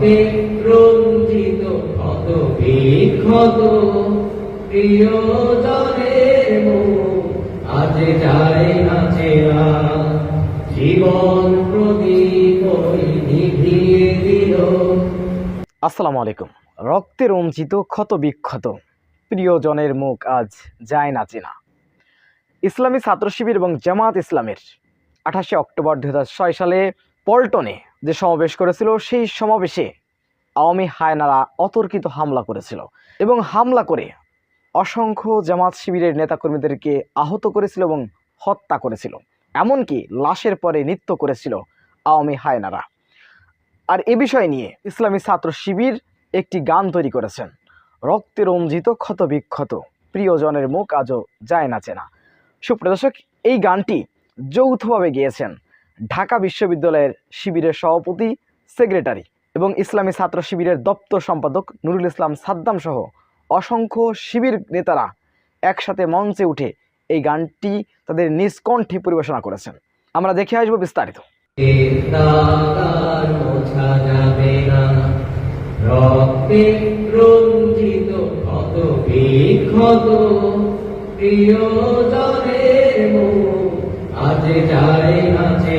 রক্তে রঞ্জিত ক্ষত বিক্ষত। প্রিয় জনের আজ জীবন প্রদীপ নিভিয়ে দিল। আসসালামু আলাইকুম। রক্তে রঞ্জিত, ক্ষত বিক্ষত, প্রিয়জনের মুখ আজ যায় না চেনা। ইসলামী ছাত্র শিবির এবং জামাত ইসলামের আঠাশে অক্টোবর দুহাজার ছয় সালে পল্টনে যে সমাবেশ করেছিল, সেই সমাবেশে আওয়ামী হায়নারা অতর্কিত হামলা করেছিল এবং হামলা করে অসংখ্য জামাত শিবিরের নেতাকর্মীদেরকে আহত করেছিল এবং হত্যা করেছিল। এমনকি লাশের পরে নৃত্য করেছিল আওয়ামী হায়নারা। আর এ বিষয় নিয়ে ইসলামী ছাত্র শিবির একটি গান তৈরি করেছেন। রক্তে রঞ্জিত ক্ষত বিক্ষত প্রিয়জনের মুখ আজও যায় না চেনা। সুপ্রদর্শক এই গানটি যৌথভাবে গেয়েছেন ঢাকা বিশ্ববিদ্যালয়ের শিবিরের সভাপতি, সেক্রেটারি এবং ইসলামী ছাত্র শিবিরের দপ্তর সম্পাদক নুরুল ইসলাম সাদ্দাম সহ অসংখ্য শিবির নেতারা একসাথে মঞ্চে উঠে এই গানটি তাদের নিজ কণ্ঠে পরিবেশনা করেছেন। আমরা দেখে আসব বিস্তারিত। আজ যায়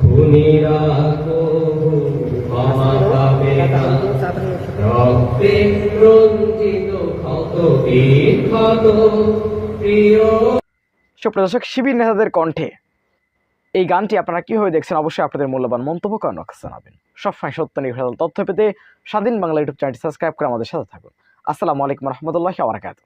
খুনিরা সুপ্রদর্শক শিবির নেতাদের কণ্ঠে। এই গানটি আপনারা কীভাবে দেখছেন? অবশ্যই আপনাদের মূল্যবান মন্তব্য করেন জানাবেন। সবসময় সত্য নির্ভর তথ্য পেতে স্বাধীন বাংলা ইউটিউব চ্যানেলটি সাবস্ক্রাইব করে আমাদের সাথে থাকুন। আসসালামু আলাইকুম রহমতুল্লাহ আবরাকাত